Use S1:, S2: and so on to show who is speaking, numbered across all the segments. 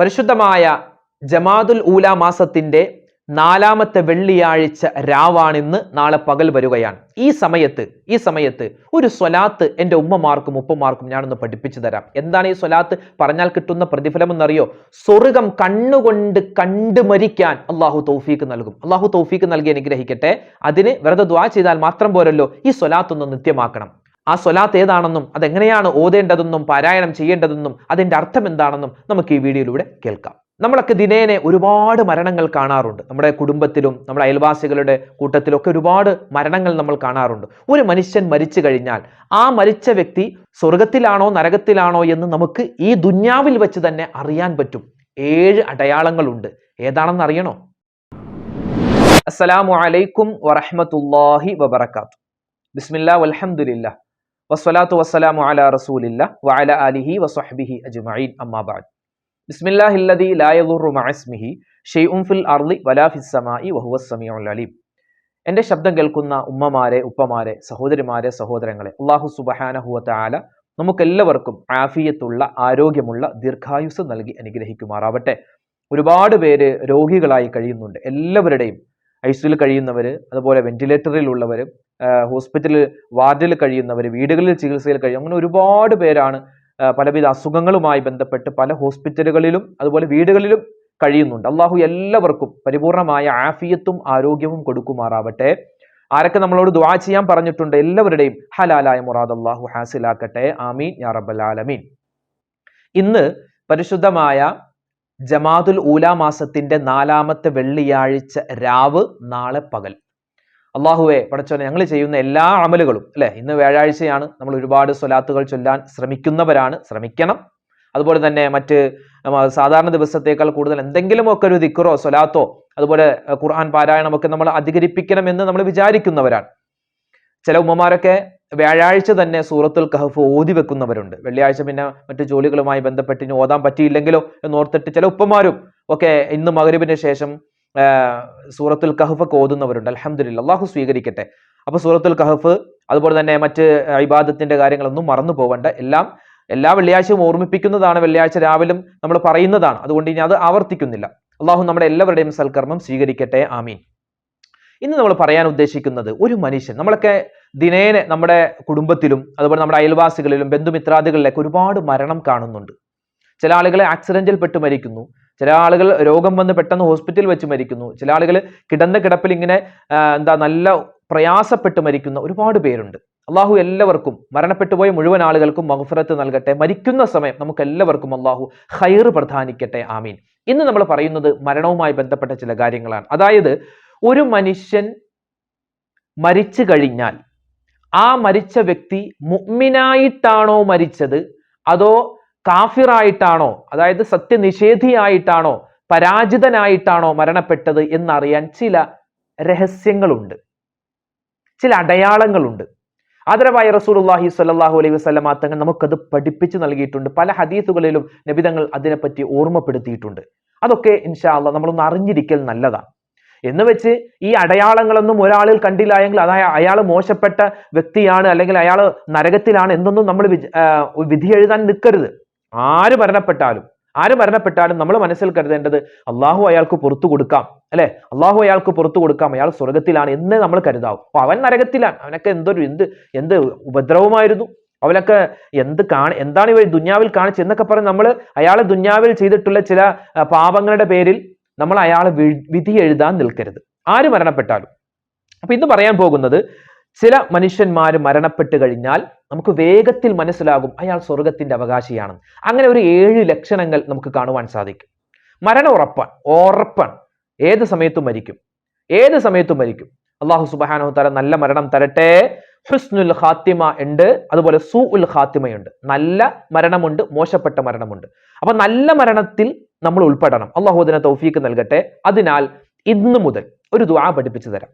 S1: പരിശുദ്ധമായ ജമാതുൽ ഊല മാസത്തിന്റെ നാലാമത്തെ വെള്ളിയാഴ്ച രാവാണിന്ന് നാളെ പകൽ വരികയാണ്. ഈ സമയത്ത് ഈ സമയത്ത് ഒരു സ്വലാത്ത് എന്റെ ഉമ്മമാർക്കും ഉപ്പമാർക്കും ഞാനൊന്ന് പഠിപ്പിച്ചു തരാം. എന്താണ് ഈ സ്വലാത്ത്? പറഞ്ഞാൽ കിട്ടുന്ന പ്രതിഫലം എന്നറിയോ? സ്വർഗം കണ്ണുകൊണ്ട് കണ്ടു മരിക്കാൻ അള്ളാഹു തൗഫീക്ക് നൽകും. അള്ളാഹു തൗഫീക്ക് നൽകി അനുഗ്രഹിക്കട്ടെ. അതിന് വെറുതെ ദ്വാ ചെയ്താൽ മാത്രം പോരല്ലോ. ഈ സ്വലാത്ത് ഒന്ന് നിത്യമാക്കണം. ആ സ്വലാത്ത് ഏതാണെന്നും അതെങ്ങനെയാണ് ഓതേണ്ടതെന്നും പാരായണം ചെയ്യേണ്ടതെന്നും അതിന്റെ അർത്ഥം എന്താണെന്നും നമുക്ക് ഈ വീഡിയോയിലൂടെ കേൾക്കാം. നമ്മളൊക്കെ ദിനേനെ ഒരുപാട് മരണങ്ങൾ കാണാറുണ്ട്. നമ്മുടെ കുടുംബത്തിലും നമ്മുടെ അയൽവാസികളുടെ കൂട്ടത്തിലൊക്കെ ഒരുപാട് മരണങ്ങൾ നമ്മൾ കാണാറുണ്ട്. ഒരു മനുഷ്യൻ മരിച്ചു കഴിഞ്ഞാൽ ആ മരിച്ച വ്യക്തി സ്വർഗത്തിലാണോ നരകത്തിലാണോ എന്ന് നമുക്ക് ഈ ദുന്യാവിൽ വെച്ച് തന്നെ അറിയാൻ പറ്റും. ഏഴ് അടയാളങ്ങളുണ്ട്. ഏതാണെന്ന് അറിയണോ? അസ്സലാമു അലൈക്കും വറഹ്മത്തുള്ളാഹി വബറകാത്തു ബിസ്മില്ലാഹി വൽഹംദുലില്ലാ. വസ്സലാത്തു വസ്സലാമു അല റസൂലില്ല വഅല ആലിഹി വസ്വഹ്ബിഹി അജ്മഈൻ. അമ്മാ ബഅദ്. ബിസ്മില്ലാഹില്ലദി ലാ യദുറു മഅസ്മിഹി ഷൈഉൻ ഫിൽ അർളി വലാ ഫിസ് സമാഇ വഹുവസ് സമീഉൽ അലീം. എന്റെ ശബ്ദം കേൾക്കുന്ന ഉമ്മമാരെ ഉപ്പമാരെ സഹോദരിമാരെ സഹോദരങ്ങളെ അള്ളാഹു സുബ്ഹാനഹു വതആല നമുക്കെല്ലാവർക്കും ആഫിയത്തുള്ള ആരോഗ്യമുള്ള ദീർഘായുസ് നൽകി അനുഗ്രഹിക്കുമാറാവട്ടെ. ഒരുപാട് പേര് രോഗികളായി കഴിയുന്നുണ്ട്. എല്ലാവരുടെയും ഐസിയിൽ കഴിയുന്നവർ അതുപോലെ വെന്റിലേറ്ററിൽ ഉള്ളവർ ഹോസ്പിറ്റലിൽ വാർഡിൽ കഴിയുന്നവർ വീടുകളിൽ ചികിത്സയിൽ കഴിയും അങ്ങനെ ഒരുപാട് പേരാണ് പലവിധ അസുഖങ്ങളുമായി ബന്ധപ്പെട്ട് പല ഹോസ്പിറ്റലുകളിലും അതുപോലെ വീടുകളിലും കഴിയുന്നുണ്ട്. അള്ളാഹു എല്ലാവർക്കും പരിപൂർണമായ ആഫിയത്തും ആരോഗ്യവും കൊടുക്കുമാറാവട്ടെ. ആരൊക്കെ നമ്മളോട് ദുആ ചെയ്യാൻ പറഞ്ഞിട്ടുണ്ട് എല്ലാവരുടെയും ഹലാലായ മുറാദ് അള്ളാഹു ഹാസിലാക്കട്ടെ. ആമീൻ. യാ റബ്ബൽ ആലമീൻ. ഇന്ന് പരിശുദ്ധമായ ജമാതുൽ ഊല മാസത്തിന്റെ നാലാമത്തെ വെള്ളിയാഴ്ച രാവ് നാളെ പകൽ. അള്ളാഹുവെ പടച്ചോനെ ഞങ്ങൾ ചെയ്യുന്ന എല്ലാ അമലുകളും അല്ലെ? ഇന്ന് വ്യാഴാഴ്ചയാണ്. നമ്മൾ ഒരുപാട് സ്വലാത്തുകൾ ചൊല്ലാൻ ശ്രമിക്കുന്നവരാണ്. ശ്രമിക്കണം. അതുപോലെ തന്നെ മറ്റ് സാധാരണ ദിവസത്തേക്കാൾ കൂടുതൽ എന്തെങ്കിലുമൊക്കെ ഒരു ദിക്കറോ സ്വലാത്തോ അതുപോലെ ഖുർആൻ പാരായണമൊക്കെ നമ്മൾ അധികരിപ്പിക്കണമെന്ന് നമ്മൾ വിചാരിക്കുന്നവരാണ്. ചില ഉമ്മമാരൊക്കെ വ്യാഴാഴ്ച തന്നെ സൂറത്തുൽ കഹഫ് ഓതി വെക്കുന്നവരുണ്ട്. വെള്ളിയാഴ്ച പിന്നെ മറ്റു ജോലികളുമായി ബന്ധപ്പെട്ട് ഇനി ഓതാൻ പറ്റിയില്ലെങ്കിലോ എന്നോർത്തിട്ട് ചില ഉപ്പമാരും ഒക്കെ ഇന്ന് മകരുവിന് ശേഷം സൂറത്തുൽ കഹഫ് ഒക്കെ ഓതുന്നവരുണ്ട്. അലഹമില്ല അള്ളാഹു സ്വീകരിക്കട്ടെ. അപ്പൊ സൂറത്തുൽ കഹഫ് അതുപോലെ തന്നെ മറ്റ് ഇബാദത്തിന്റെ കാര്യങ്ങളൊന്നും മറന്നു പോകണ്ട എല്ലാം എല്ലാ വെള്ളിയാഴ്ചയും ഓർമ്മിപ്പിക്കുന്നതാണ് വെള്ളിയാഴ്ച രാവിലും നമ്മൾ പറയുന്നതാണ്. അതുകൊണ്ട് ഇനി അത് ആവർത്തിക്കുന്നില്ല. അള്ളാഹു നമ്മുടെ എല്ലാവരുടെയും സൽക്കർമ്മം സ്വീകരിക്കട്ടെ. ആമീൻ. ഇന്ന് നമ്മൾ പറയാൻ ഉദ്ദേശിക്കുന്നത് ഒരു മനുഷ്യൻ നമ്മളൊക്കെ ദിനേന നമ്മുടെ കുടുംബത്തിലും അതുപോലെ നമ്മുടെ അയൽവാസികളിലും ബന്ധുമിത്രാദികളിലൊക്കെ ഒരുപാട് മരണം കാണുന്നുണ്ട്. ചില ആളുകളെ ആക്സിഡന്റിൽ പെട്ട് മരിക്കുന്നു. ചില ആളുകൾ രോഗം വന്ന് പെട്ടെന്ന് ഹോസ്പിറ്റലിൽ വെച്ച് മരിക്കുന്നു. ചില ആളുകൾ കിടന്ന കിടപ്പിൽ ഇങ്ങനെ എന്താ നല്ല പ്രയാസപ്പെട്ട് മരിക്കുന്ന ഒരുപാട് പേരുണ്ട്. അള്ളാഹു എല്ലാവർക്കും മരണപ്പെട്ടു പോയ മുഴുവൻ ആളുകൾക്കും മഹഫറത്ത് നൽകട്ടെ. മരിക്കുന്ന സമയം നമുക്ക് എല്ലാവർക്കും അള്ളാഹു ഹൈർ പ്രധാനിക്കട്ടെ. ആമീൻ. ഇന്ന് നമ്മൾ പറയുന്നത് മരണവുമായി ബന്ധപ്പെട്ട ചില കാര്യങ്ങളാണ്. അതായത് ഒരു മനുഷ്യൻ മരിച്ചു കഴിഞ്ഞാൽ ആ മരിച്ച വ്യക്തി മുഗ്മിനായിട്ടാണോ മരിച്ചത്? അതോ കാഫിറായിട്ടാണോ? അതായത് സത്യനിഷേധിയായിട്ടാണോ? പരാജിതനായിട്ടാണോ മരണപ്പെട്ടത് എന്നറിയാൻ ചില രഹസ്യങ്ങളുണ്ട്. ചില അടയാളങ്ങളുണ്ട്. ആദരവായ റസൂലുള്ളാഹി സ്വല്ലാഹു അലൈഹി വസല്ലമ തങ്ങൾ നമുക്കത് പഠിപ്പിച്ചു നൽകിയിട്ടുണ്ട്. പല ഹദീസുകളിലും നബിതങ്ങൾ അതിനെപ്പറ്റി ഓർമ്മപ്പെടുത്തിയിട്ടുണ്ട്. അതൊക്കെ ഇൻഷാ അള്ളാഹ് നമ്മളൊന്ന് അറിഞ്ഞിരിക്കൽ നല്ലതാണ്. എന്ന് വെച്ച് ഈ അടയാളങ്ങളൊന്നും ഒരാളിൽ കണ്ടില്ല എങ്കിൽ അതായ അയാൾ മോശപ്പെട്ട വ്യക്തിയാണ് അല്ലെങ്കിൽ അയാൾ നരകത്തിലാണ് എന്നൊന്നും നമ്മൾ വിധി എഴുതാൻ നിൽക്കരുത്. ആര് മരണപ്പെട്ടാലും ആര് മരണപ്പെട്ടാലും നമ്മൾ മനസ്സിൽ കരുതേണ്ടത് അള്ളാഹു അയാൾക്ക് പുറത്തു കൊടുക്കാം അല്ലെ? അള്ളാഹു അയാൾക്ക് പുറത്തു കൊടുക്കാം അയാൾ സ്വർഗത്തിലാണ് എന്ന് നമ്മൾ കരുതാവും. അപ്പൊ അവൻ നരകത്തിലാണ്. അവനൊക്കെ എന്തൊരു എന്ത് എന്ത് ഉപദ്രവമായിരുന്നു. അവനൊക്കെ എന്ത് കാണി എന്താണ് ഇവർ ദുന്യാവിൽ കാണിച്ചത് എന്നൊക്കെ പറഞ്ഞ് നമ്മൾ അയാളെ ദുന്യാവിൽ ചെയ്തിട്ടുള്ള ചില പാപങ്ങളുടെ പേരിൽ നമ്മൾ അയാൾ വി- വിധി എഴുതാൻ നിൽക്കരുത്. ആര് മരണപ്പെട്ടാലും. അപ്പൊ ഇന്ന് പറയാൻ പോകുന്നത് ചില മനുഷ്യന്മാർ മരണപ്പെട്ട് കഴിഞ്ഞാൽ നമുക്ക് വേഗത്തിൽ മനസ്സിലാകും അയാൾ സ്വർഗത്തിന്റെ അവകാശിയാണെന്ന്. അങ്ങനെ ഒരു ഏഴ് ലക്ഷണങ്ങൾ നമുക്ക് കാണുവാൻ സാധിക്കും. മരണം ഉറപ്പാണ് ഉറപ്പാണ്. ഏത് സമയത്തും മരിക്കും. ഏത് സമയത്തും മരിക്കും. അള്ളാഹു സുബാനോ തല നല്ല മരണം തരട്ടെ. ഹുസ്നുൽ ഖാത്തിമ ഉണ്ട് അതുപോലെ സു ഉൽ ഖാത്തിമയുണ്ട്. നല്ല മരണമുണ്ട് മോശപ്പെട്ട മരണമുണ്ട്. അപ്പൊ നല്ല മരണത്തിൽ നമ്മൾ ഉൾപ്പെടണം. അള്ളാഹു അതിനെ തൗഫീക്ക് നൽകട്ടെ. അതിനാൽ ഇന്ന് മുതൽ ഒരു ദുആ പഠിപ്പിച്ചു തരാം.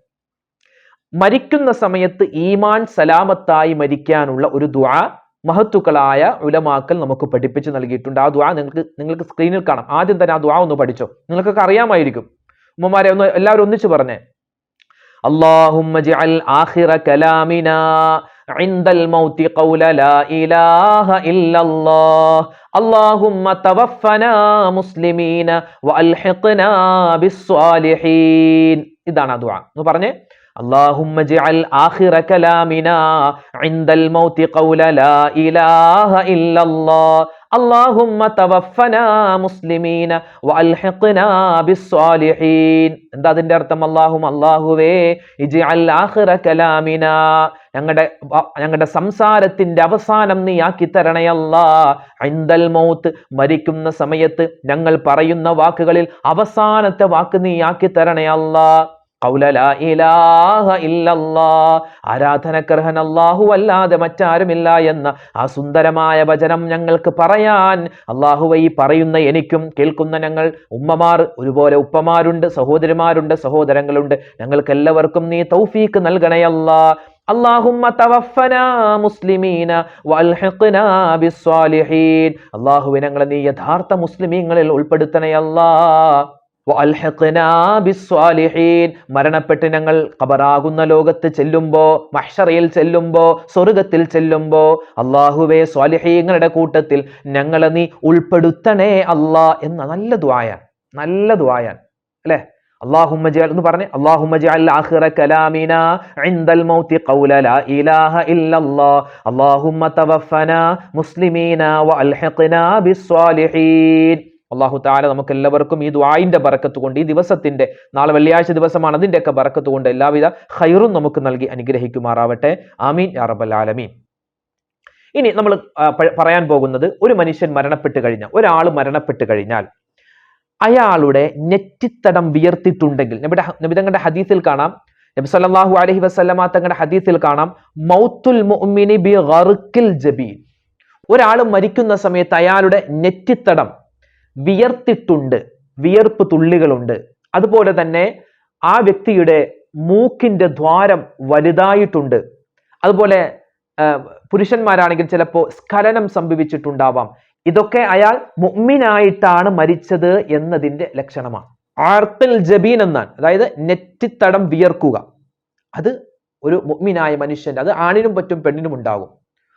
S1: മരിക്കുന്ന സമയത്ത് ഈമാൻ സലാമത്തായി മരിക്കാനുള്ള ഒരു ദുആ മഹത്തുക്കളായ ഉലമാക്കൽ നമുക്ക് പഠിപ്പിച്ചു നൽകിയിട്ടുണ്ട്. ആ ദുആ നിങ്ങൾക്ക് നിങ്ങൾക്ക് സ്ക്രീനിൽ കാണാം. ആദ്യം തന്നെ ആ ദുആ ഒന്ന് പഠിച്ചോ. നിങ്ങൾക്കൊക്കെ അറിയാമായിരിക്കും. ഉമ്മമാരെ ഒന്ന് എല്ലാവരും ഒന്നിച്ചു പറഞ്ഞേ. അള്ളാഹു عند الموت قول لا إله إلا الله اللهم توفنا مسلمين وألحقنا بالصالحين ഇതാണ് ആ ദുആ എന്ന് പറഞ്ഞേ اللهم اجعل آخر كلامنا عند الموت قول لا إله إلا الله اللهم توفنا مسلمين وألحقنا بالصالحين എന്താ അതിന്റെ അർത്ഥം അല്ലാഹും അല്ലാഹുവേ ഇജ്അൽ ആഖിറ കലാമിന ഞങ്ങളുടെ ഞങ്ങളുടെ സംസാരത്തിന്റെ അവസാനം നീ ആക്കി തരണയല്ലാ ഐന്ദൽ മൗത്ത് മരിക്കുന്ന സമയത്ത് ഞങ്ങൾ പറയുന്ന വാക്കുകളിൽ അവസാനത്തെ വാക്ക് നീ ആക്കി തരണയല്ലാ ആരാധനക്കർഹൻ അള്ളാഹു അല്ലാതെ മറ്റാരുമില്ല എന്ന ആ സുന്ദരമായ വചനം ഞങ്ങൾക്ക് പറയാൻ അള്ളാഹുവ ഈ പറയുന്ന എനിക്കും കേൾക്കുന്ന ഞങ്ങൾ ഉമ്മമാർ ഒരുപോലെ ഉപ്പമാരുണ്ട് സഹോദരിമാരുണ്ട് സഹോദരങ്ങളുണ്ട്. ഞങ്ങൾക്ക് എല്ലാവർക്കും നീ തൗഫീക്ക് നൽകണയല്ല തവഫന മുസ്ലിമീന അല്ലാഹുവേ ഞങ്ങളെ നീ യഥാർത്ഥ മുസ്ലിമീങ്ങളിൽ ഉൾപ്പെടുത്തണയല്ലാ മരണപ്പെട്ട് ഞങ്ങൾ കബറാകുന്ന ലോകത്ത് ചെല്ലുമ്പോ മഹ്ഷറയിൽ ചെല്ലുമ്പോ സ്വർഗത്തിൽ ചെല്ലുമ്പോ അള്ളാഹുവെ സ്വാലിഹീങ്ങളുടെ കൂട്ടത്തിൽ ഞങ്ങളെ നീ ഉൾപ്പെടുത്തണേ അല്ലാ എന്ന നല്ല ദ്വായാൻ നല്ല ദ്വായാൻ അല്ലേ? അള്ളാഹുമ്മ ജഅൽ എന്ന് പറഞ്ഞ്. ജഅൽ ഇൻദൽ മൗതി ഖൗല ലാ ഇലാഹ ഇല്ലല്ലാഹ് അള്ളാഹു താല നമുക്ക് എല്ലാവർക്കും ഈ ദ്വായിന്റെ ബറക്കത്ത് കൊണ്ട് ഈ ദിവസത്തിന്റെ നാളെ വെള്ളിയാഴ്ച ദിവസമാണ് അതിന്റെയൊക്കെ ബറക്കത്ത് കൊണ്ട് എല്ലാവിധ ഹൈറും നമുക്ക് നൽകി അനുഗ്രഹിക്കുമാറാവട്ടെ. ആമീൻ. യാ റബ്ബൽ ആലമീൻ. ഇനി നമ്മൾ പറയാൻ പോകുന്നത് ഒരു മനുഷ്യൻ മരണപ്പെട്ട് കഴിഞ്ഞാൽ ഒരാൾ മരണപ്പെട്ട് കഴിഞ്ഞാൽ അയാളുടെ നെറ്റിത്തടം വിയർത്തിട്ടുണ്ടെങ്കിൽ നമ്മുടെ നബിതങ്ങളുടെ ഹദീസിൽ കാണാം നബി സല്ലല്ലാഹു അലൈഹി വസല്ലമ തങ്ങളുടെ ഹദീസിൽ കാണാം മൗത്തുൽ മുഅ്മിനി ബി ഗർക്കിൽ ജബീൻ. ഒരാൾ മരിക്കുന്ന സമയത്ത് അയാളുടെ നെറ്റിത്തടം വിയർത്തിട്ടുണ്ട് വിയർപ്പ് തുള്ളികളുണ്ട്. അതുപോലെ തന്നെ ആ വ്യക്തിയുടെ മൂക്കിന്റെ ദ്വാരം വലുതായിട്ടുണ്ട്. അതുപോലെ പുരുഷന്മാരാണെങ്കിൽ ചിലപ്പോൾ സ്ഖലനം സംഭവിച്ചിട്ടുണ്ടാവാം. ഇതൊക്കെ അയാൾ മുമ്മിനായിട്ടാണ് മരിച്ചത് എന്നതിന്റെ ലക്ഷണമാണ്. ആർത്തൽ ജബീൻ എന്നാണ്. അതായത് നെറ്റിത്തടം വിയർക്കുക. അത് ഒരു മുഗ്മിനായ മനുഷ്യന്റെ അത് ആണിനും പറ്റും പെണ്ണിനും ഉണ്ടാകും.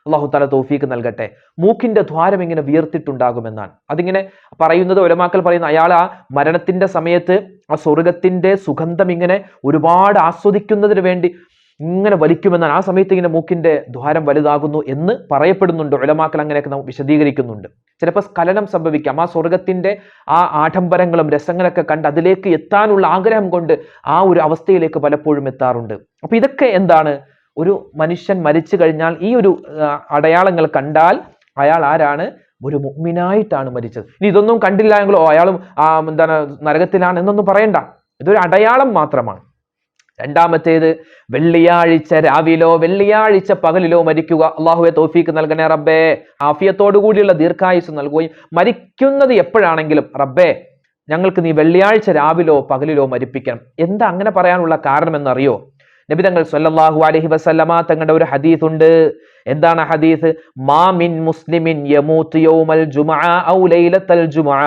S1: അള്ളാഹു താല തോഫീക്ക് നൽകട്ടെ. മൂക്കിന്റെ ദ്വാരം ഇങ്ങനെ വീർത്തിട്ടുണ്ടാകുമെന്നാണ് അതിങ്ങനെ പറയുന്നത് ഒരമാക്കൽ പറയുന്ന അയാൾ ആ മരണത്തിന്റെ സമയത്ത് ആ സ്വർഗത്തിന്റെ സുഗന്ധം ഇങ്ങനെ ഒരുപാട് ആസ്വദിക്കുന്നതിന് വേണ്ടി ഇങ്ങനെ വലിക്കുമെന്നാണ്. ആ സമയത്ത് ഇങ്ങനെ മൂക്കിന്റെ ദ്വാരം വലുതാകുന്നു എന്ന് പറയപ്പെടുന്നുണ്ട്. ഒലമാക്കൽ അങ്ങനെയൊക്കെ നാം വിശദീകരിക്കുന്നുണ്ട്. ചിലപ്പോൾ സ്ഖലനം സംഭവിക്കാം. ആ സ്വർഗത്തിന്റെ ആ ആഡംബരങ്ങളും രസങ്ങളൊക്കെ കണ്ട് അതിലേക്ക് എത്താനുള്ള ആഗ്രഹം കൊണ്ട് ആ ഒരു അവസ്ഥയിലേക്ക് പലപ്പോഴും എത്താറുണ്ട്. അപ്പൊ ഇതൊക്കെ എന്താണ് ഒരു മനുഷ്യൻ മരിച്ചു കഴിഞ്ഞാൽ ഈ ഒരു അടയാളങ്ങൾ കണ്ടാൽ അയാൾ ആരാണ്? ഒരു മുഗ്മിനായിട്ടാണ് മരിച്ചത്. ഇനി ഇതൊന്നും കണ്ടില്ല എങ്കിലോ അയാളും എന്താണ് നരകത്തിലാണ് എന്നൊന്നും പറയണ്ട. ഇതൊരു അടയാളം മാത്രമാണ്. രണ്ടാമത്തേത് വെള്ളിയാഴ്ച രാവിലോ വെള്ളിയാഴ്ച പകലിലോ മരിക്കുക. അള്ളാഹുവെ തോഫീക്ക് നൽകണേ റബ്ബേ. ആഫിയത്തോടു കൂടിയുള്ള ദീർഘായുസ് നൽകുകയും മരിക്കുന്നത് എപ്പോഴാണെങ്കിലും റബ്ബേ ഞങ്ങൾക്ക് നീ വെള്ളിയാഴ്ച രാവിലോ പകലിലോ മരിപ്പിക്കണം. എന്താ അങ്ങനെ പറയാനുള്ള കാരണം എന്നറിയോ നബി തങ്ങൾ സല്ലല്ലാഹു അലൈഹി വസല്ലമ തങ്ങളുടെ ഒരു ഹദീസ് ഉണ്ട്. എന്താണ് ഹദീസ്? മാമിൻ മുസ്ലിമിൻ യമൂത്ത് യൗമൽ ജുമഅ ഔ ലൈലത്തൽ ജുമഅ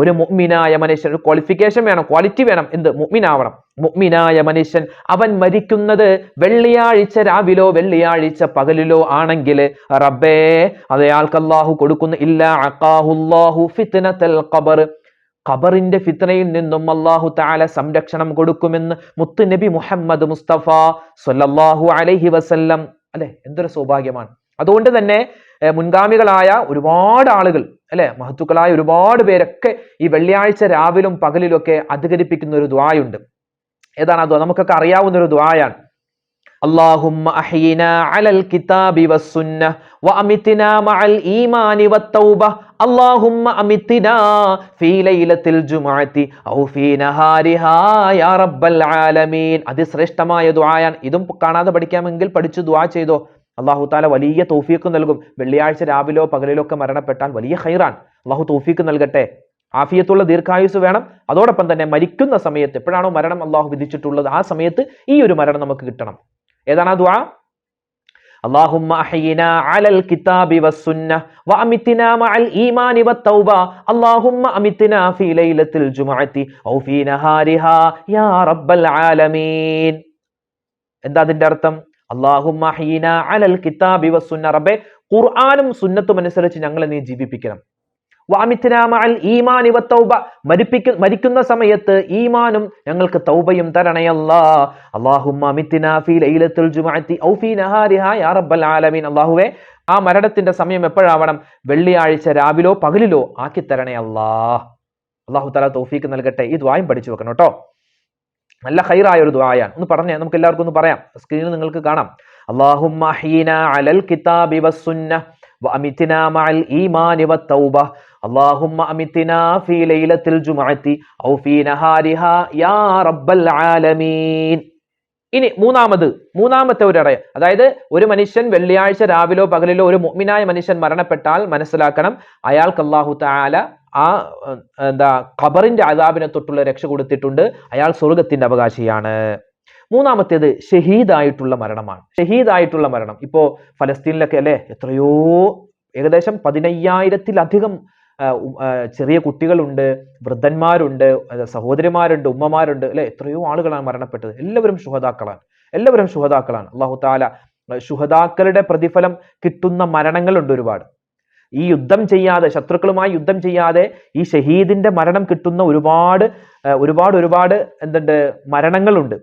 S1: ഒരു മുഗ്മിനായ മനുഷ്യൻ ക്വാളിഫിക്കേഷൻ വേണം ക്വാളിറ്റി വേണം എന്ത്? മുഗ്മിനാവണം മുഗ്മിനായ മനുഷ്യൻ അവൻ മരിക്കുന്നത് വെള്ളിയാഴ്ച രാവിലോ വെള്ളിയാഴ്ച പകലിലോ ആണെങ്കിൽ റബ്ബേ അതയാൾക്ക് അള്ളാഹു കൊടുക്കുന്ന ഇല്ല അക്കാഹുല്ലാഹു ഫിത്നത്തൽ ഖബർ. ഖബറിന്റെ ഫിത്രയിൽ നിന്നും അള്ളാഹു താല സംരക്ഷണം കൊടുക്കുമെന്ന് മുത്ത് നബി മുഹമ്മദ് മുസ്തഫ സൊല്ലാഹു അലൈഹി വസല്ലം അല്ലെ? എന്തൊരു സൗഭാഗ്യമാണ്. അതുകൊണ്ട് തന്നെ മുൻഗാമികളായ ഒരുപാട് ആളുകൾ അല്ലെ? മഹത്തുക്കളായ ഒരുപാട് പേരൊക്കെ ഈ വെള്ളിയാഴ്ച രാവിലും പകലിലും ഒക്കെ അധികരിപ്പിക്കുന്ന ഒരു ദ്വായുണ്ട് ഏതാണ് അത്? നമുക്കൊക്കെ അറിയാവുന്ന ഒരു ദ്വായാണ് اللهم أحينا على الكتاب والسنة وأمتنا مع الإيمان والتوبة اللهم أمتنا في ليلة الجمعة أو في نهارها يا رب العالمين അതിശ്രേഷ്ഠമായ ദുആയാണ് ഇതും കാണാതെ പഠിക്കാമെങ്കിൽ പഠിച്ചു ദുആ ചെയ്തോ അള്ളാഹു താല വലിയ തൗഫീക്ക് നൽകും വെള്ളിയാഴ്ച രാവിലോ പകലിലോ ഒക്കെ മരണപ്പെട്ടാൽ വലിയ ഹൈറാൻ അള്ളാഹു തൗഫീക്ക് നൽകട്ടെ ആഫിയത്തുള്ള ദീർഘായുസ് വേണം അതോടൊപ്പം തന്നെ മരിക്കുന്ന സമയത്ത് എപ്പോഴാണോ മരണം അള്ളാഹു വിധിച്ചിട്ടുള്ളത് ആ സമയത്ത് ഈ ഒരു മരണം നമുക്ക് കിട്ടണം ഏതാണ് ആ ദുആ اللهم احينا على الكتاب والسنه وامتنا مع الايمان والتوبه اللهم امتنا في ليله الجمعه او في نهارها يا رب العالمين എന്താ അതിന്റെ അർത്ഥം അള്ളാഹുമ്മ ഹീന അലൽ കിതാബി വസുന്ന റബ്ബെ ഖുർആനും സുന്നത്തും അനുസരിച്ച് ഞങ്ങളെ നീ ജീവിപ്പിക്കണം വാമിത്തിനാമൽ മരിക്കുന്ന സമയത്ത് ഈമാനും ഞങ്ങൾക്ക് തൗബയും തരണയല്ല അല്ലാഹുവേ ആ മരണത്തിന്റെ സമയം എപ്പോഴാവണം? വെള്ളിയാഴ്ച രാവിലോ പകലിലോ ആക്കി തരണേ അല്ലാ. അള്ളാഹു തല തൗഫീക്ക് നൽകട്ടെ. ഈ ദ്വായം പഠിച്ചു വെക്കണം കേട്ടോ. നല്ല ഹൈറായ ഒരു ദ്വായാണ് ഒന്ന് പറഞ്ഞേ നമുക്ക് എല്ലാവർക്കും ഒന്ന് പറയാം. സ്ക്രീനിൽ നിങ്ങൾക്ക് കാണാം. ഹീന അലൽ وأمتنا مع الإيمان والتوبة اللهم أمتنا في ليلة الجمعة أو في نهارها يا رب العالمين ഇനി മൂന്നാമത് മൂന്നാമത്തെ ഒരു അടയ അതായത് ഒരു മനുഷ്യൻ വെള്ളിയാഴ്ച രാവിലോ പകലിലോ ഒരു മുഅ്മിനായ മനുഷ്യൻ മരണപ്പെട്ടാൽ മനസ്സിലാക്കണം അയാൾക്ക് അള്ളാഹു താല ആ ഏർ, എന്താ ഖബറിന്റെ അതാബിനെ തൊട്ടുള്ള രക്ഷ കൊടുത്തിട്ടുണ്ട് അയാൾ സ്വർഗത്തിന്റെ അവകാശിയാണ് മൂന്നാമത്തേത് ഷഹീദായിട്ടുള്ള മരണമാണ്. ഷഹീദായിട്ടുള്ള മരണം. ഇപ്പോ ഫലസ്തീനിലൊക്കെ അല്ലെ? എത്രയോ ഏകദേശം പതിനയ്യായിരത്തിലധികം ചെറിയ കുട്ടികളുണ്ട് വൃദ്ധന്മാരുണ്ട് സഹോദരിമാരുണ്ട് ഉമ്മമാരുണ്ട് അല്ലെ? എത്രയോ ആളുകളാണ് മരണപ്പെട്ടത്. എല്ലാവരും ശുഹതാക്കളാണ് എല്ലാവരും ശുഹതാക്കളാണ് അള്ളാഹു താല ശുഹതാക്കളുടെ പ്രതിഫലം കിട്ടുന്ന മരണങ്ങളുണ്ട് ഒരുപാട്. ഈ യുദ്ധം ചെയ്യാതെ ശത്രുക്കളുമായി യുദ്ധം ചെയ്യാതെ ഈ ഷഹീദിന്റെ മരണം കിട്ടുന്ന ഒരുപാട് ഒരുപാട് ഒരുപാട് എന്തുണ്ട്? മരണങ്ങളുണ്ട്.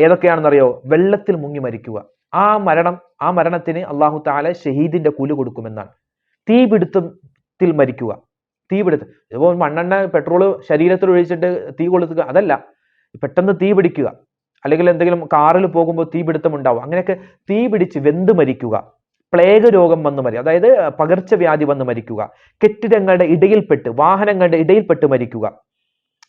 S1: ഏതൊക്കെയാണെന്നറിയോ? വെള്ളത്തിൽ മുങ്ങി മരിക്കുക. ആ മരണം ആ മരണത്തിന് അള്ളാഹു താല ഷഹീദിന്റെ കൂലി കൊടുക്കുമെന്നാണ്. തീപിടുത്തത്തിൽ മരിക്കുക. തീപിടുത്തം ഇപ്പോൾ മണ്ണെണ്ണ പെട്രോൾ ശരീരത്തിൽ ഒഴിച്ചിട്ട് തീ കൊളുത്തുക അതല്ല. പെട്ടെന്ന് തീ പിടിക്കുക. അല്ലെങ്കിൽ എന്തെങ്കിലും കാറിൽ പോകുമ്പോൾ തീപിടുത്തം ഉണ്ടാവും. അങ്ങനെയൊക്കെ തീ പിടിച്ച് വെന്ത് മരിക്കുക. പ്ലേഗ് രോഗം വന്ന് മരി അതായത് പകർച്ചവ്യാധി വന്ന് മരിക്കുക. കെട്ടിടങ്ങളുടെ ഇടയിൽപ്പെട്ട് വാഹനങ്ങളുടെ ഇടയിൽപ്പെട്ട് മരിക്കുക.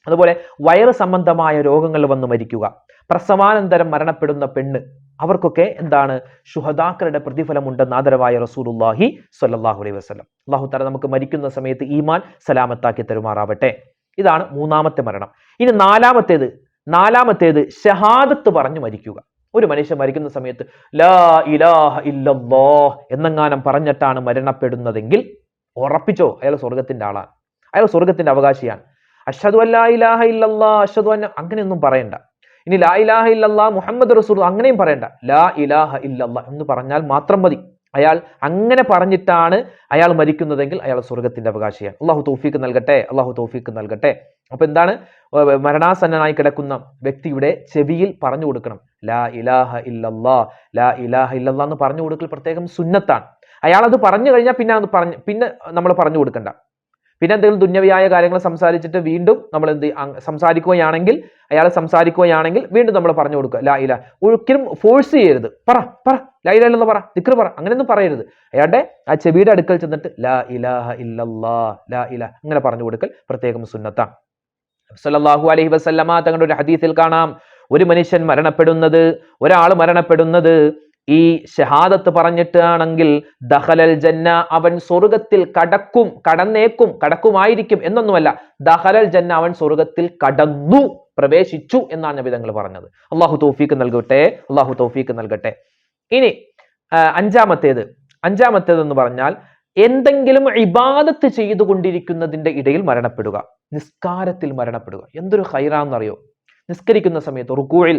S1: അതുപോലെ വയറ് സംബന്ധമായ രോഗങ്ങൾ വന്ന് മരിക്കുക. പ്രസവാനന്തരം മരണപ്പെടുന്ന പെണ്ണ്. അവർക്കൊക്കെ എന്താണ്? ശുഹദാക്കളുടെ പ്രതിഫലം ഉണ്ടെന്ന് ആദരവായ റസൂലുല്ലാഹി സ്വല്ലല്ലാഹു അലൈഹി വസ്ലം അള്ളാഹു താല നമുക്ക് മരിക്കുന്ന സമയത്ത് ഈമാൻ സലാമത്താക്കി തരുമാറാവട്ടെ. ഇതാണ് മൂന്നാമത്തെ മരണം. ഇനി നാലാമത്തേത് നാലാമത്തേത് ഷഹാദത്ത് പറഞ്ഞു മരിക്കുക. ഒരു മനുഷ്യൻ മരിക്കുന്ന സമയത്ത് ലാ ഇലാഹ ഇല്ലല്ലാ എന്നെങ്ങാനും പറഞ്ഞിട്ടാണ് മരണപ്പെടുന്നതെങ്കിൽ ഉറപ്പിച്ചോ? അയാൾ സ്വർഗത്തിന്റെ ആളാണ്. അയാൾ സ്വർഗത്തിന്റെ അവകാശിയാണ്. അഷദ് അല്ലാ ഇലാഹ ഇല്ലല്ലാ അഷദ് അങ്ങനെയൊന്നും പറയണ്ട. ഇനി ലാ ഇലാഹ ഇല്ലല്ലാ മുഹമ്മദ് റസൂൽ അങ്ങനെയും പറയണ്ട. ലാ ഇലാഹ ഇല്ലല്ലാ എന്ന് പറഞ്ഞാൽ മാത്രം മതി. അയാൾ അങ്ങനെ പറഞ്ഞിട്ടാണ് അയാൾ മരിക്കുന്നതെങ്കിൽ അയാൾ സ്വർഗത്തിന്റെ അവകാശിയാണ്. അള്ളാഹു തോഫീക്ക് നൽകട്ടെ അള്ളാഹു തോഫീക്ക് നൽകട്ടെ. അപ്പൊ എന്താണ്? മരണാസന്നനായി കിടക്കുന്ന വ്യക്തിയുടെ ചെവിയിൽ പറഞ്ഞു കൊടുക്കണം. ലാ ഇലാഹ ഇല്ലല്ലാ ലാ ഇലാഹ ഇല്ലല്ലാ എന്ന് പറഞ്ഞു കൊടുക്കൽ പ്രത്യേകം സുന്നത്താണ്. അയാൾ അത് പറഞ്ഞു കഴിഞ്ഞാൽ പിന്നെ അത് പറഞ്ഞു പിന്നെ നമ്മൾ പറഞ്ഞു കൊടുക്കണ്ട. പിന്നെ എന്തെങ്കിലും ദുന്യവിയായ കാര്യങ്ങൾ സംസാരിച്ചിട്ട് വീണ്ടും നമ്മൾ എന്ത് സംസാരിക്കുകയാണെങ്കിൽ അയാൾ സംസാരിക്കുകയാണെങ്കിൽ വീണ്ടും നമ്മൾ പറഞ്ഞു കൊടുക്കുക. ലാ ഇല ഒരിക്കലും ഫോഴ്സ് ചെയ്യരുത്. പറ പറ. ലാ ഇല എന്ന് പറ. ദിക്ർ പറ. അങ്ങനെയൊന്നും പറയരുത്. അയാളുടെ ആ ചെവിയുടെ അടുക്കൽ ചെന്നിട്ട് ലാ ഇലാഹ ഇല്ലല്ലാ ലാ ഇല അങ്ങനെ പറഞ്ഞു കൊടുക്കൽ പ്രത്യേകം സുന്നത്താണ്. സല്ലല്ലാഹു അലൈഹി വസല്ലമ തങ്ങളുടെ ഒരു ഹദീസിൽ കാണാം. ഒരു മനുഷ്യൻ മരണപ്പെടുന്നത് ഒരാൾ മരണപ്പെടുന്നത് ഈ ഷഹാദത്ത് പറഞ്ഞിട്ടാണെങ്കിൽ ദഹലൽ ജന്ന അവൻ സ്വർഗത്തിൽ കടക്കും കടന്നേക്കും കടക്കുമായിരിക്കും എന്നൊന്നുമല്ല. ദഹലൽ ജന്ന അവൻ സ്വർഗത്തിൽ കടന്നു പ്രവേശിച്ചു എന്നാണ് നബിതങ്ങൾ പറഞ്ഞത്. അള്ളാഹു തൗഫീക്ക് നൽകട്ടെ അള്ളാഹു തൗഫീക്ക് നൽകട്ടെ. ഇനി അഞ്ചാമത്തേത് അഞ്ചാമത്തേത്. എന്ന് പറഞ്ഞാൽ എന്തെങ്കിലും ഇബാദത്ത് ചെയ്തുകൊണ്ടിരിക്കുന്നതിന്റെ ഇടയിൽ മരണപ്പെടുക. നിസ്കാരത്തിൽ മരണപ്പെടുക. എന്തൊരു ഹൈറാന്നറിയോ നിസ്കരിക്കുന്ന സമയത്ത് റുക്കൂഴിൽ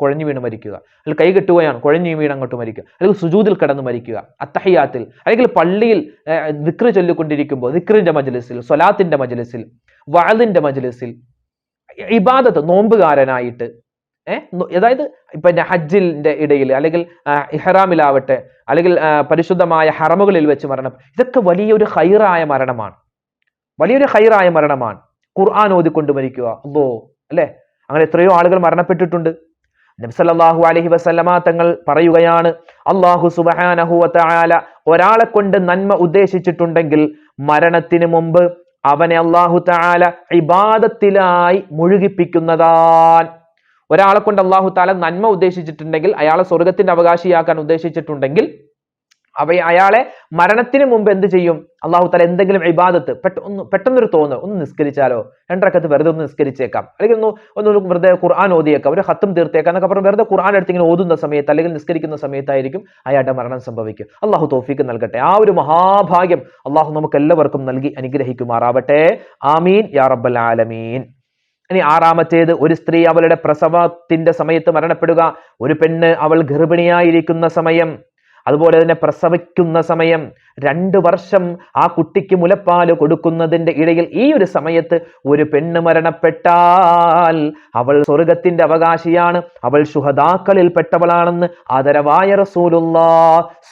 S1: കുഴഞ്ഞു വീണ് മരിക്കുക. അല്ലെങ്കിൽ കൈ കെട്ടുകയാണ് കുഴഞ്ഞു വീണ് അങ്ങോട്ട് മരിക്കുക. അല്ലെങ്കിൽ സുജൂതിൽ കിടന്ന് മരിക്കുക. അത്തഹയാത്തിൽ അല്ലെങ്കിൽ പള്ളിയിൽ ദിക്റ് ചൊല്ലിക്കൊണ്ടിരിക്കുമ്പോൾ ദിക്റിന്റെ മജ്ലിസിൽ സ്വലാത്തിന്റെ മജ്ലിസിൽ വഅലിന്റെ മജ്ലിസിൽ ഇബാദത്ത് നോമ്പുകാരനായിട്ട് ഏഹ് അതായത് ഇപ്പൊ ഹജ്ജിന്റെ ഇടയിൽ അല്ലെങ്കിൽ ഇഹ്റാമിലാവട്ടെ അല്ലെങ്കിൽ പരിശുദ്ധമായ ഹറമുകളിൽ വെച്ച് മരണം ഇതൊക്കെ വലിയൊരു ഹൈറായ മരണമാണ്. വലിയൊരു ഹൈറായ മരണമാണ്. ഖുർആൻ ഓതിക്കൊണ്ട് മരിക്കുക. അല്ലോ അല്ലെ? അങ്ങനെ എത്രയോ ആളുകൾ മരണപ്പെട്ടിട്ടുണ്ട്. നബ്സല്ലാഹു അലഹി വസല്ലമ തങ്ങൾ പറയുകയാണ് അള്ളാഹു സുബഹാനഹു വതആല ഒരാളെ കൊണ്ട് നന്മ ഉദ്ദേശിച്ചിട്ടുണ്ടെങ്കിൽ മരണത്തിന് മുമ്പ് അവനെ അള്ളാഹു താല ഇബാദത്തിലായി മുഴുകിപ്പിക്കുന്നതാൻ ഒരാളെ കൊണ്ട് അള്ളാഹു താല നന്മ ഉദ്ദേശിച്ചിട്ടുണ്ടെങ്കിൽ അയാളെ സ്വർഗത്തിന്റെ അവകാശിയാക്കാൻ ഉദ്ദേശിച്ചിട്ടുണ്ടെങ്കിൽ അവ അയാളെ മരണത്തിന് മുമ്പ് എന്ത് ചെയ്യും? അള്ളാഹു തല എന്തെങ്കിലും ഇബാദത്ത് പെട്ടൊന്ന് പെട്ടെന്നൊരു തോന്നുന്നു ഒന്ന് നിസ്കരിച്ചാലോ? രണ്ടരക്കത്ത് വെറുതെ ഒന്ന് നിസ്കരിച്ചേക്കാം. അല്ലെങ്കിൽ ഒന്ന് ഒന്ന് വെറുതെ ഖുർആൻ ഓതിയേക്കാം. ഒരു ഹത്തും തീർത്തേക്കാം എന്നൊക്കെ പറഞ്ഞ് വെറുതെ ഖുർആൻ എടുത്ത് ഇങ്ങനെ ഓതുന്ന സമയത്ത് അല്ലെങ്കിൽ നിസ്കരിക്കുന്ന സമയത്തായിരിക്കും അയാളുടെ മരണം സംഭവിക്കും അള്ളാഹു തോഫിക്ക് നൽകട്ടെ. ആ ഒരു മഹാഭാഗ്യം അള്ളാഹു നമുക്ക് എല്ലാവർക്കും നൽകി അനുഗ്രഹിക്കുമാറാവട്ടെ. ആമീൻ. യാ റബ്ബൽ ആലമീൻ. ഇനി ആറാമത്തേത് ഒരു സ്ത്രീ അവളുടെ പ്രസവത്തിന്റെ സമയത്ത് മരണപ്പെടുക. ഒരു പെണ്ണ് അവൾ ഗർഭിണിയായിരിക്കുന്ന സമയം. അതുപോലെ തന്നെ പ്രസവിക്കുന്ന സമയം രണ്ട് വർഷം ആ കുട്ടിക്ക് മുലപ്പാൽ കൊടുക്കുന്നതിന്റെ ഇടയിൽ ഈ ഒരു സമയത്ത് ഒരു പെണ്ണ് മരണപ്പെട്ടാൽ അവൾ സ്വർഗത്തിന്റെ അവകാശിയാണ് അവൾ ശുഹദാക്കളിൽ പെട്ടവളാണെന്ന് ആദരവായ റസൂലുല്ലാ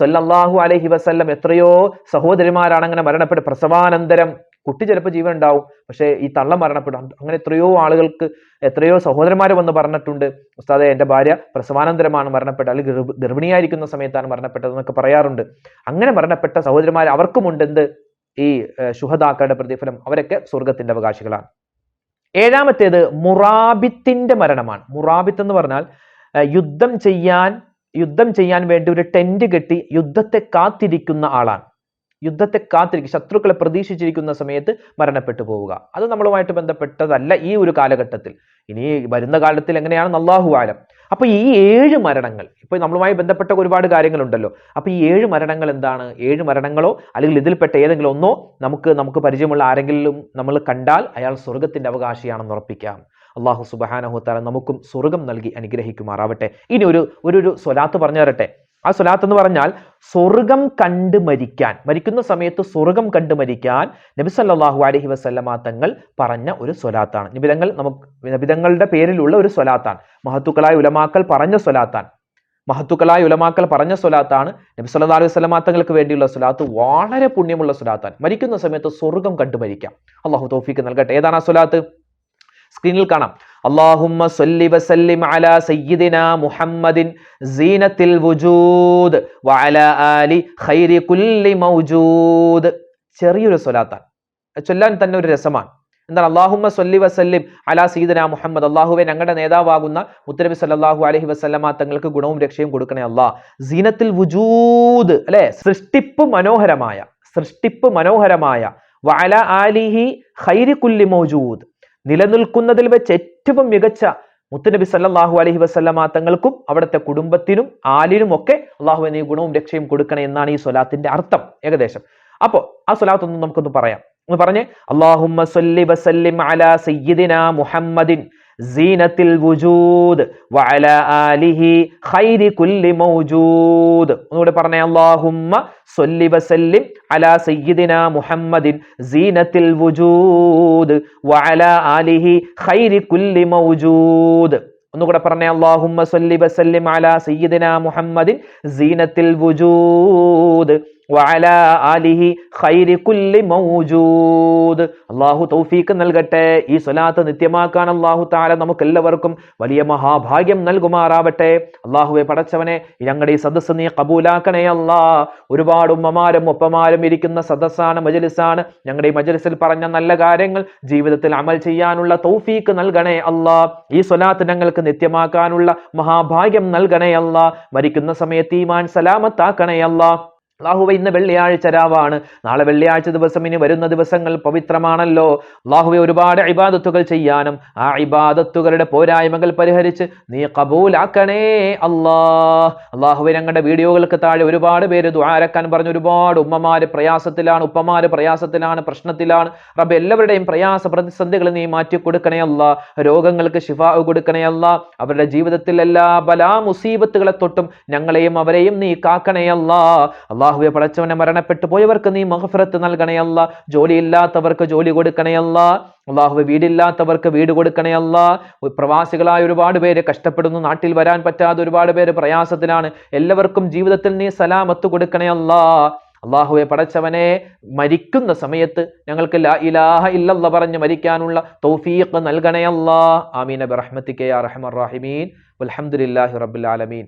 S1: സല്ലാഹു അലൈഹി വസല്ലം എത്രയോ സഹോദരിമാരാണ് അങ്ങനെ മരണപ്പെട്ട് പ്രസവാനന്തരം കുട്ടി ചിലപ്പോൾ ജീവൻ ഉണ്ടാവും പക്ഷേ ഈ തള്ളം മരണപ്പെടും. അങ്ങനെ എത്രയോ ആളുകൾക്ക് എത്രയോ സഹോദരന്മാർ വന്ന് പറഞ്ഞിട്ടുണ്ട് ഉസ്താദെ എന്റെ ഭാര്യ പ്രസവാനന്തരമാണ് മരണപ്പെട്ടത്. അല്ലെങ്കിൽ ഗർഭ- ഗർഭിണിയായിരിക്കുന്ന സമയത്താണ് മരണപ്പെട്ടതെന്നൊക്കെ പറയാറുണ്ട്. അങ്ങനെ മരണപ്പെട്ട സഹോദരന്മാർ അവർക്കുമുണ്ട് എന്ത്? ഈ ശുഹദാക്കളുടെ പ്രതിഫലം. അവരൊക്കെ സ്വർഗത്തിന്റെ അവകാശികളാണ്. ഏഴാമത്തേത് മുറാബിത്തിന്റെ മരണമാണ്. മുറാബിത്ത് എന്ന് പറഞ്ഞാൽ യുദ്ധം ചെയ്യാൻ യുദ്ധം ചെയ്യാൻ വേണ്ടി ഒരു ടെന്റ് കെട്ടി യുദ്ധത്തെ കാത്തിരിക്കുന്ന ആളാണ്. യുദ്ധത്തെ കാത്തിരിക്കും ശത്രുക്കളെ പ്രതീക്ഷിച്ചിരിക്കുന്ന സമയത്ത് മരണപ്പെട്ടു പോവുക. അത് നമ്മളുമായിട്ട് ബന്ധപ്പെട്ടതല്ല ഈ ഒരു കാലഘട്ടത്തിൽ. ഇനി വരുന്ന കാലത്തിൽ എങ്ങനെയാണെന്ന് അള്ളാഹു ആലം. അപ്പൊ ഈ ഏഴ് മരണങ്ങൾ ഇപ്പൊ നമ്മളുമായി ബന്ധപ്പെട്ട ഒരുപാട് കാര്യങ്ങളുണ്ടല്ലോ. അപ്പൊ ഈ ഏഴ് മരണങ്ങൾ എന്താണ്? ഏഴ് മരണങ്ങളോ അല്ലെങ്കിൽ ഇതിൽപ്പെട്ട ഏതെങ്കിലും ഒന്നോ നമുക്ക് നമുക്ക് പരിചയമുള്ള ആരെങ്കിലും നമ്മൾ കണ്ടാൽ അയാൾ സ്വർഗത്തിന്റെ അവകാശിയാണെന്ന് ഉറപ്പിക്കാം. അള്ളാഹു സുബാനഹു സുബഹാനഹുത്താല നമുക്കും സ്വർഗം നൽകി അനുഗ്രഹിക്കുമാറാവട്ടെ. ഇനി ഒരു ഒരു സ്വലാത്ത് പറഞ്ഞു തരട്ടെ ആ സ്വലാത്ത് എന്ന് പറഞ്ഞാൽ സ്വർഗം കണ്ട് മരിക്കാൻ. മരിക്കുന്ന സമയത്ത് സ്വർഗം കണ്ട് മരിക്കാൻ നബി സല്ലല്ലാഹു അലൈഹി വസല്ലമ തങ്ങൾ പറഞ്ഞ ഒരു സ്വലാത്താണ്. നിബിതങ്ങൾ നമുക്ക് നിബിതങ്ങളുടെ പേരിലുള്ള ഒരു സ്വലാത്താണ്. മഹത്തുക്കളായ ഉലമാക്കൾ പറഞ്ഞ സ്വലാത്താണ്. മഹത്തുക്കളായ ഉലമാക്കൾ പറഞ്ഞ സ്വലാത്താണ് നബി സല്ലല്ലാഹു അലൈഹി വസല്ലമ തങ്ങൾക്ക് വേണ്ടിയുള്ള സ്വലാത്ത്. വളരെ പുണ്യമുള്ള സ്വലാത്താണ്. മരിക്കുന്ന സമയത്ത് സ്വർഗം കണ്ടു മരിക്കാം. അള്ളാഹു തോഫിക്ക് നൽകട്ടെ. ഏതാണ് ആ സ്വലാത്ത്? സ്ക്രീനിൽ കാണാം. അള്ളാഹുമ്മ സല്ലി വസല്ലിം അലാ സയ്യിദിനാ മുഹമ്മദിൻ സീനത്തിൽ വുജൂദ് വഅല ആലി ഖൈരി കുല്ലി മൗജൂദ്. ചെറിയൊരു സ്വലാത്താൻ ചൊല്ലാൻ തന്നെ ഒരു രസമാണ്. എന്താണ്? അള്ളാഹുമ്മ സല്ലി വസല്ലിം അലാ സീദന മുഹമ്മദ്. അള്ളാഹുവെ ഞങ്ങളുടെ നേതാവാകുന്ന മുത്തനബി സല്ലല്ലാഹു അലഹി വസല്ലമ തങ്ങൾക്ക് ഗുണവും രക്ഷയും കൊടുക്കണേ അള്ളാ സീനത്തിൽ വുജൂദ് അല്ലെ? സൃഷ്ടിപ്പ് മനോഹരമായ സൃഷ്ടിപ്പ് മനോഹരമായ വഅല ആലിഹി ഖൈരി കുല്ലി മൗജൂദ്. നിലനിൽക്കുന്നതിൽ വെച്ച് ഏറ്റവും മികച്ച മുത്തുനബി സല്ലാഹു അലഹി വസല്ലമ തങ്ങൾക്കും അവിടുത്തെ കുടുംബത്തിനും ആലിനും ഒക്കെ അള്ളാഹു എന്നീ ഗുണവും രക്ഷയും കൊടുക്കണേ എന്നാണ് ഈ സ്വലാത്തിന്റെ അർത്ഥം ഏകദേശം. അപ്പോ ആ സ്വലാത്ത് ഒന്ന് നമുക്കൊന്ന് പറയാം. ഒന്ന് പറഞ്ഞേ അള്ളാഹുമ്മ അലാ മുഹമ്മദിൻ സീനത്തിൽ വുജൂദ് വഅല ആലിഹി ഖൈരി കുല്ലി മൗജൂദ്. ഒന്നുകൂടെ പറഞ്ഞേ അല്ലാഹുമ്മ സല്ലി വസല്ലിം അലാ സയ്യിദിന മുഹമ്മദിൻ സീനത്തിൽ വുജൂദ് വഅല ആലിഹി ഖൈരി കുല്ലി മൗജൂദ്. ഒന്നുകൂടെ പറഞ്ഞേ അല്ലാഹുമ്മ സല്ലി വസല്ലിം അലാ സയ്യിദിന മുഹമ്മദിൻ സീനത്തിൽ വുജൂദ്. ആലിഹി കുല്ലി മൗജൂദ്. അള്ളാഹു തൗഫീക്ക് നൽകട്ടെ. ഈ സ്വലാത്ത് നിത്യമാക്കാൻ അള്ളാഹു താല നമുക്ക് എല്ലാവർക്കും വലിയ മഹാഭാഗ്യം നൽകുമാറാവട്ടെ. അള്ളാഹുവെ പടച്ചവനെ ഞങ്ങളുടെ ഈ സദസ്സ് നീ കബൂലാക്കണേ അല്ലാ. ഒരുപാട് ഉമ്മമാരും ഒപ്പമാരും ഇരിക്കുന്ന സദസ്സാണ് മജലിസാണ്. ഞങ്ങളുടെ ഈ മജലിസിൽ പറഞ്ഞ നല്ല കാര്യങ്ങൾ ജീവിതത്തിൽ അമൽ ചെയ്യാനുള്ള തൗഫീക്ക് നൽകണേ അല്ലാ. ഈ സ്വലാത്ത് ഞങ്ങൾക്ക് നിത്യമാക്കാനുള്ള മഹാഭാഗ്യം നൽകണേ അല്ലാ. മരിക്കുന്ന സമയത്ത് ഈമാൻ സലാമത്താക്കണേ അല്ലാ. അള്ളാഹുവെ ഇന്ന് വെള്ളിയാഴ്ച രാവാണ്. നാളെ വെള്ളിയാഴ്ച ദിവസം ഇനി വരുന്ന ദിവസങ്ങൾ പവിത്രമാണല്ലോ. അള്ളാഹുവെ ഒരുപാട് ഇബാദത്തുകൾ ചെയ്യാനും ആ ഇബാദത്തുകളുടെ പോരായ്മകൾ പരിഹരിച്ച് നീ കബൂലാക്കണേ അള്ളാ. അള്ളാഹുവെ ഞങ്ങളുടെ വീഡിയോകൾക്ക് താഴെ ഒരുപാട് പേര് ദ്വാരക്കാൻ പറഞ്ഞ ഒരുപാട് ഉമ്മമാര് പ്രയാസത്തിലാണ് ഉപ്പമാര് പ്രയാസത്തിലാണ് പ്രശ്നത്തിലാണ്. റബ്ബ് എല്ലാവരുടെയും പ്രയാസ പ്രതിസന്ധികൾ നീ മാറ്റി കൊടുക്കണേ അല്ല രോഗങ്ങൾക്ക് ശിഫാവ് കൊടുക്കണേ അല്ല അവരുടെ ജീവിതത്തിൽ എല്ലാ ബലാ മുസീബത്തുകളെ തൊട്ടും ഞങ്ങളെയും അവരെയും നീ കാക്കണേ അല്ല അള്ളാഹുവെ പടച്ചവനെ മരണപ്പെട്ടു പോയവർക്ക് നീ മഹഫറത്ത് നൽകണയല്ല ജോലിയില്ലാത്തവർക്ക് ജോലി കൊടുക്കണയല്ല അള്ളാഹുവെ വീടില്ലാത്തവർക്ക് വീട് കൊടുക്കണയല്ല പ്രവാസികളായ ഒരുപാട് പേര് കഷ്ടപ്പെടുന്നു. നാട്ടിൽ വരാൻ പറ്റാതെ ഒരുപാട് പേര് പ്രയാസത്തിലാണ്. എല്ലാവർക്കും ജീവിതത്തിൽ നീ സലാമത്ത് കൊടുക്കണയല്ല അള്ളാഹുവെ പടച്ചവനെ മരിക്കുന്ന സമയത്ത് ഞങ്ങൾക്ക് ലാ ഇലാഹ ഇല്ലല്ല പറഞ്ഞ് മരിക്കാനുള്ള തൗഫീഖ് നൽകണേ അല്ലാ. ആമീന ബിറഹ്മത്തിക യാ റഹ്മർ റഹീമീൻ. വൽഹംദുലില്ലാഹി റബ്ബിൽ ആലമീൻ.